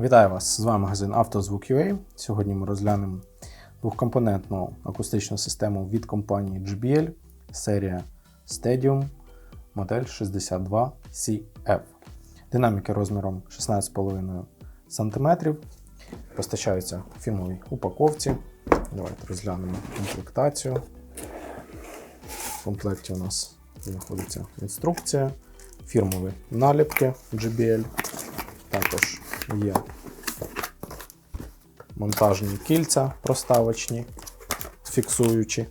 Вітаю вас! З вами магазин «Автозвук.UA». Сьогодні ми розглянемо двохкомпонентну акустичну систему від компанії JBL, серія Stadium, модель 62CF. Динаміки розміром 16,5 см. Постачаються в фірмовій упаковці. Давайте розглянемо комплектацію. В комплекті у нас знаходиться інструкція, фірмові наліпки JBL. Також є монтажні кільця проставочні, фіксуючі.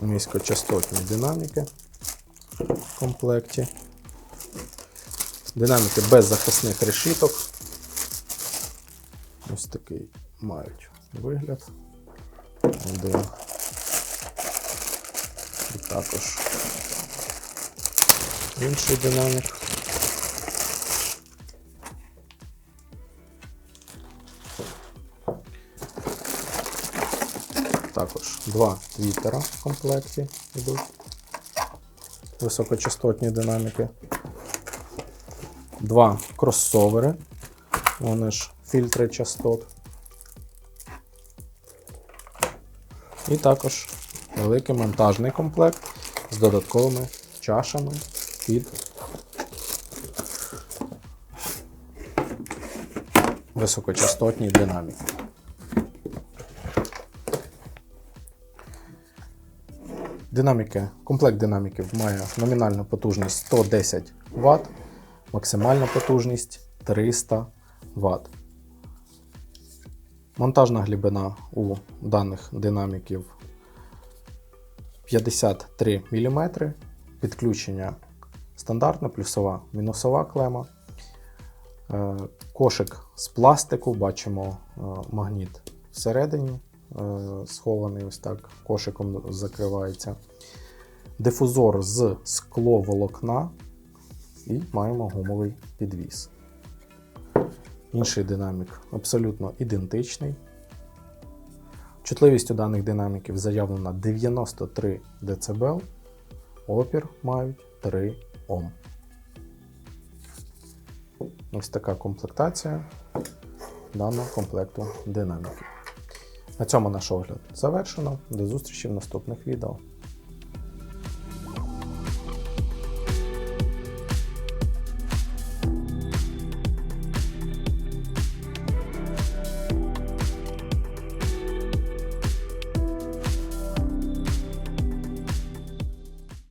Низькочастотні динаміки в комплекті. Динаміки без захисних решіток. Ось такий мають вигляд. Один. І також інший динамік. Також два твітера в комплекті йдуть. Високочастотні динаміки. Два кросовери. Вони ж фільтри частот. І також великий монтажний комплект з додатковими чашами під високочастотні динаміки. Динаміки, комплект динаміків має номінальну потужність 110 Вт, максимальна потужність 300 Вт. Монтажна глибина у даних динаміків 53 мм, підключення стандартне, плюсова, мінусова клема. Е, Кошик з пластику, бачимо е, магніт всередині, е, схований ось так, кошиком закривається. Дифузор з скловолокна і маємо гумовий підвіс. Інший динамік абсолютно ідентичний. Чутливість у даних динаміків заявлена 93 дБ, опір мають 3 Ом. Ось така комплектація даного комплекту динаміків. На цьому наш огляд завершено. До зустрічі в наступних відео.